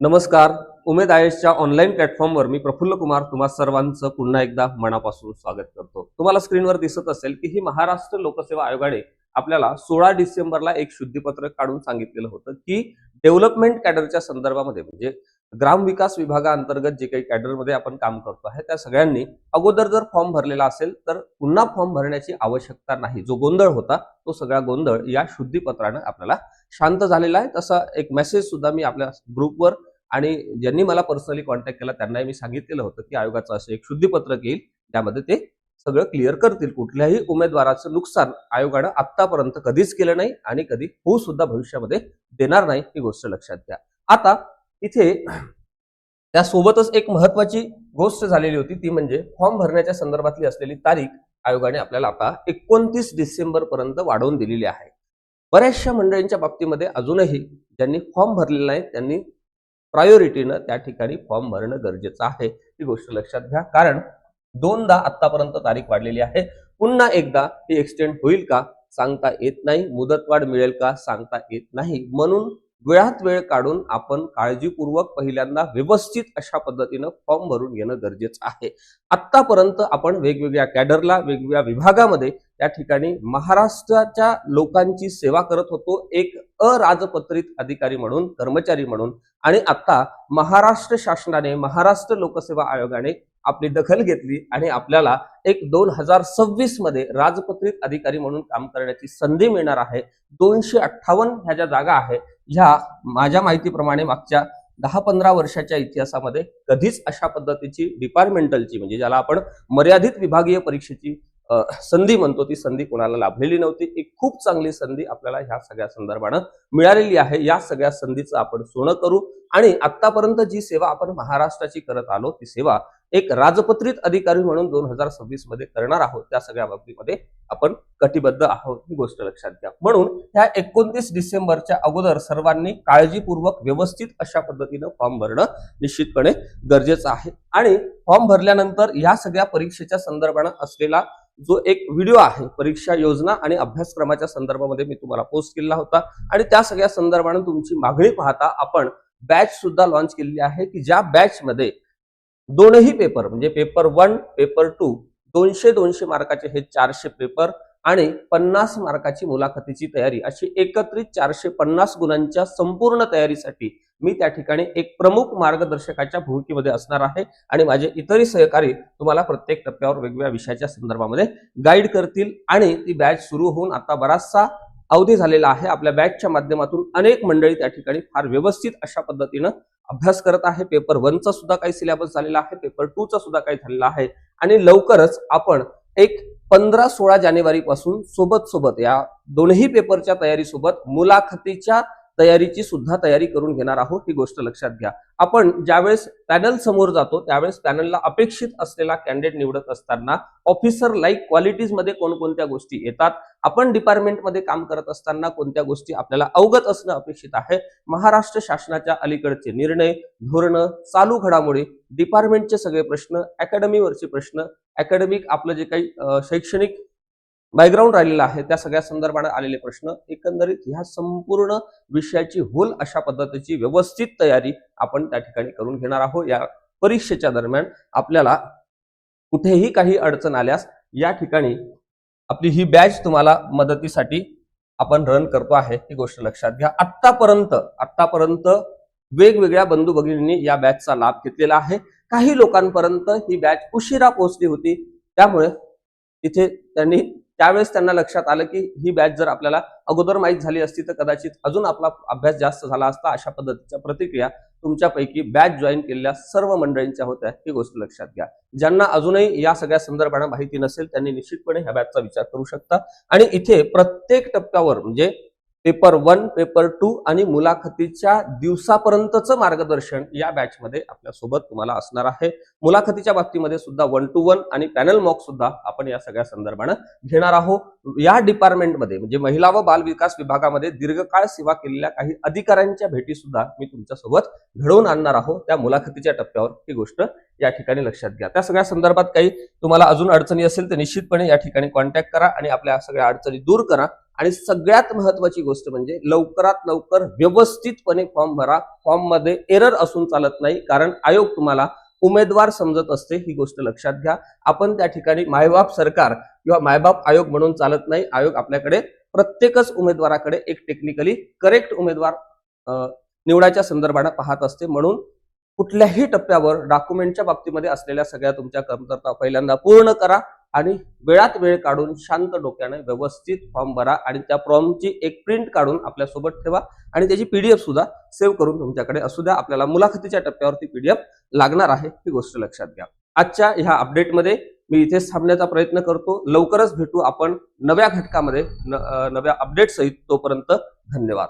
नमस्कार. उमेद आयशच्या ऑनलाईन प्लॅटफॉर्मवर मी प्रफुल्ल कुमार तुम्हा सर्वांचं पुन्हा एकदा मनापासून स्वागत करतो. तुम्हाला स्क्रीनवर दिसत असेल की ही महाराष्ट्र लोकसेवा आयोगाने आपल्याला सोळा डिसेंबरला एक शुद्धीपत्रक काढून सांगितलेलं होतं की डेव्हलपमेंट कॅडरच्या संदर्भामध्ये म्हणजे ग्रामविकास विभागाअंतर्गत जे काही कॅडरमध्ये आपण काम करतो आहे त्या सगळ्यांनी अगोदर जर फॉर्म भरलेला असेल तर पुन्हा फॉर्म भरण्याची आवश्यकता नाही. जो गोंधळ होता तो सगळा गोंधळ या शुद्धीपत्रानं आपल्याला शांत झालेला आहे. तसा एक मेसेज सुद्धा मी आपल्या ग्रुपवर आणि ज्यांनी मला पर्सनली कॉन्टॅक्ट केला त्यांनाही मी सांगितलेलं होतं की आयोगाचं असं एक शुद्धीपत्रक येईल. त्यामध्ये ते सगळं क्लिअर करतील. कुठल्याही उमेदवाराचं नुकसान आयोगानं आतापर्यंत कधीच केलं नाही आणि कधी होऊ सुद्धा भविष्यामध्ये देणार नाही ही गोष्ट लक्षात घ्या. आता इथे त्यासोबतच एक महत्वाची गोष्ट झालेली होती. ती म्हणजे फॉर्म भरण्याच्या संदर्भातली असलेली तारीख आयोगाने आपल्याला आता एकोणतीस डिसेंबर पर्यंत वाढवून दिलेली आहे. बऱ्याचशा मंडळींच्या बाबतीमध्ये अजूनही ज्यांनी फॉर्म भरलेला नाही त्यांनी प्रायोरिटीनं त्या ठिकाणी फॉर्म भरणं गरजेचं आहे. ही गोष्ट लक्षात घ्या. कारण दोनदा आतापर्यंत तारीख वाढलेली आहे. पुन्हा एकदा ही एक्सटेंड होईल का सांगता येत नाही. मुदतवाढ मिळेल का सांगता येत नाही. म्हणून वेळात वेळ काढून आपण काळजीपूर्वक पहिल्यांदा व्यवस्थित अशा पद्धतीनं फॉर्म भरून घेणं गरजेचं आहे. आतापर्यंत आपण वेगवेगळ्या कॅडरला वेगवेगळ्या विभागामध्ये त्या ठिकाणी महाराष्ट्राच्या लोकांची सेवा करत होतो. एक अराजपत्रित अधिकारी म्हणून कर्मचारी म्हणून आणि आता महाराष्ट्र शासनाने महाराष्ट्र लोकसेवा आयोगाने आपली दखल घेतली आणि आपल्याला एक दोन हजार सव्वीसमध्ये राजपत्रित अधिकारी म्हणून काम करण्याची संधी मिळणार आहे. दोनशे अठ्ठावन्न ह्या ज्या जागा आहे ह्या माझ्या माहितीप्रमाणे मागच्या दहा पंधरा वर्षाच्या इतिहासामध्ये कधीच अशा पद्धतीची डिपार्टमेंटलची म्हणजे ज्याला आपण मर्यादित विभागीय परीक्षेची संधी म्हणतो ती संधी कोणाला लाभलेली नव्हती. एक खूप चांगली संधी आपल्याला ह्या सगळ्या संदर्भानं मिळालेली आहे. या सगळ्या संधीचं आपण सोनं करू आणि आतापर्यंत जी सेवा आपण महाराष्ट्राची करत आलो ती सेवा एक राजपत्रित अधिकारी म्हणून दोन हजार सव्वीसमध्ये करणार आहोत. त्या सगळ्या बाबतीमध्ये आपण कटिबद्ध आहोत ही गोष्ट लक्षात घ्या. म्हणून ह्या एकोणतीस डिसेंबरच्या अगोदर सर्वांनी काळजीपूर्वक व्यवस्थित अशा पद्धतीनं फॉर्म भरणं निश्चितपणे गरजेचं आहे. आणि फॉर्म भरल्यानंतर या सगळ्या परीक्षेच्या संदर्भानं असलेला जो एक व्हिडिओ आहे परीक्षा योजना आणि अभ्यासक्रमाच्या संदर्भामध्ये मी तुम्हाला पोस्ट केलेला होता. आणि त्या सगळ्या संदर्भानं तुमची मागणी पाहता आपण बॅच सुद्धा लॉन्च केलेली आहे की ज्या बॅच मध्ये दोनही पेपर म्हणजे पेपर वन पेपर टू दोनशे दोनशे मार्काचे हे चारशे पेपर आणि पन्नास मार्काची मुलाखतीची तयारी. अशी एकत्रित चारशे पन्नास गुणांच्या संपूर्ण तयारीसाठी मी त्या ठिकाणी एक प्रमुख मार्गदर्शकाच्या भूमिकेमध्ये असणार आहे आणि माझे इतरही सहकारी तुम्हाला प्रत्येक टप्प्यावर वेगवेगळ्या विषयाच्या संदर्भामध्ये गाईड करतील आणि ती बॅच सुरू होऊन आता बराचसा अवधी झालेला आहे. आपल्या बॅचच्या माध्यमातून अनेक मंडळी त्या ठिकाणी फार व्यवस्थित अशा पद्धतीनं अभ्यास करत आहे. पेपर वनचा सुद्धा काही सिलेबस झालेला आहे. पेपर टू चा सुद्धा काही झालेला आहे. आणि लवकरच आपण एक पंधरा सोळा जानेवारी पासून सोबत सोबत या दोन्ही पेपरच्या तयारीसोबत मुलाखतीच्या तयारीची सुद्धा तयारी करून घेणार आहोत ही गोष्ट लक्षात घ्या. आपण ज्यावेळेस पॅनल समोर जातो त्यावेळेस पॅनलला अपेक्षित असलेला कॅन्डिडेट निवडत असताना ऑफिसर लाईक क्वालिटीजमध्ये कोणकोणत्या गोष्टी येतात आपण डिपार्टमेंटमध्ये काम करत असताना कोणत्या गोष्टी आपल्याला अवगत असणं अपेक्षित आहे महाराष्ट्र शासनाच्या अलीकडचे निर्णय धोरणं चालू घडामोडी डिपार्टमेंटचे सगळे प्रश्न अकॅडमीवरचे प्रश्न अकॅडमिक आपलं जे काही शैक्षणिक बॅकग्राऊंड राहिलेला आहे त्या सगळ्या संदर्भात आलेले प्रश्न एकंदरीत ह्या संपूर्ण विषयाची होल अशा पद्धतीची व्यवस्थित तयारी आपण त्या ठिकाणी करून घेणार आहोत. या परीक्षेच्या दरम्यान आपल्याला कुठेही काही अडचण आल्यास या ठिकाणी आपली ही बॅच तुम्हाला मदतीसाठी आपण रन करतो आहे. ही गोष्ट लक्षात घ्या. आत्तापर्यंत आत्तापर्यंत वेगवेगळ्या बंधू भगिनींनी या बॅचचा लाभ घेतलेला आहे. काही लोकांपर्यंत ही बॅच उशिरा पोहोचली होती. त्यामुळे तिथे त्यांनी त्यावेळेस त्यांना लक्षात आलं की ही बॅच जर आपल्याला अगोदर माहीत झाली असती तर कदाचित अजून आपला अभ्यास जास्त झाला असता अशा पद्धतीच्या प्रतिक्रिया तुमच्यापैकी बॅच जॉईन केलेल्या सर्व मंडळींच्या होत्या ही गोष्ट लक्षात घ्या. ज्यांना अजूनही या सगळ्या संदर्भाने माहिती नसेल त्यांनी निश्चितपणे ह्या बॅचचा विचार करू शकता. आणि इथे प्रत्येक टप्प्यावर म्हणजे पेपर वन पेपर टू आणि मुलाखतीच्या दिवसापर्यंतचं मार्गदर्शन या बॅचमध्ये आपल्यासोबत तुम्हाला असणार आहे. मुलाखतीच्या बाबतीमध्ये सुद्धा वन टू वन आणि पॅनल मॉक सुद्धा आपण या सगळ्या संदर्भानं घेणार आहोत. या डिपार्टमेंटमध्ये म्हणजे महिला व बाल विकास विभागामध्ये दीर्घकाळ सेवा केलेल्या काही अधिकाऱ्यांच्या भेटी सुद्धा मी तुमच्यासोबत घडवून आणणार आहोत. त्या मुलाखतीच्या टप्प्यावर ही गोष्ट या ठिकाणी लक्षात घ्या. त्या सगळ्या संदर्भात काही तुम्हाला अजून अडचणी असेल तर निश्चितपणे या ठिकाणी कॉन्टॅक्ट करा आणि आपल्या सगळ्या अडचणी दूर करा. आणि सगळ्यात महत्वाची गोष्ट म्हणजे लवकरात लवकर व्यवस्थितपणे फॉर्म भरा. फॉर्ममध्ये एरर असून चालत नाही कारण आयोग तुम्हाला उमेदवार समजत असते ही गोष्ट लक्षात घ्या. आपण त्या ठिकाणी मायबाप सरकार किंवा मायबाप आयोग म्हणून चालत नाही. आयोग आपल्याकडे प्रत्येकच उमेदवाराकडे एक टेक्निकली करेक्ट उमेदवार निवडायच्या निवडाच्या संदर्भाने पाहत असते. म्हणून कुठल्याही टप्प्यावर डॉक्युमेंटच्या बाबतीमध्ये असलेल्या सगळ्या तुमच्या कमतरता पहिल्यांदा पूर्ण करा आणि वेळात वेळ काढून शांत डोक्याने व्यवस्थित फॉर्म भरा आणि त्या फॉर्मची एक प्रिंट काढून आपल्यासोबत ठेवा आणि त्याची पीडीएफ सुद्धा सेव्ह करून तुमच्याकडे असू द्या. आपल्याला मुलाखतीच्या टप्प्यावरती पीडीएफ लागणार आहे ही गोष्ट लक्षात घ्या. आजच्या ह्या अपडेटमध्ये मी इथेच थांबण्याचा प्रयत्न करतो. लवकरच भेटू आपण नव्या घटकामध्ये नव्या अपडेट सहित तोपर्यंत धन्यवाद.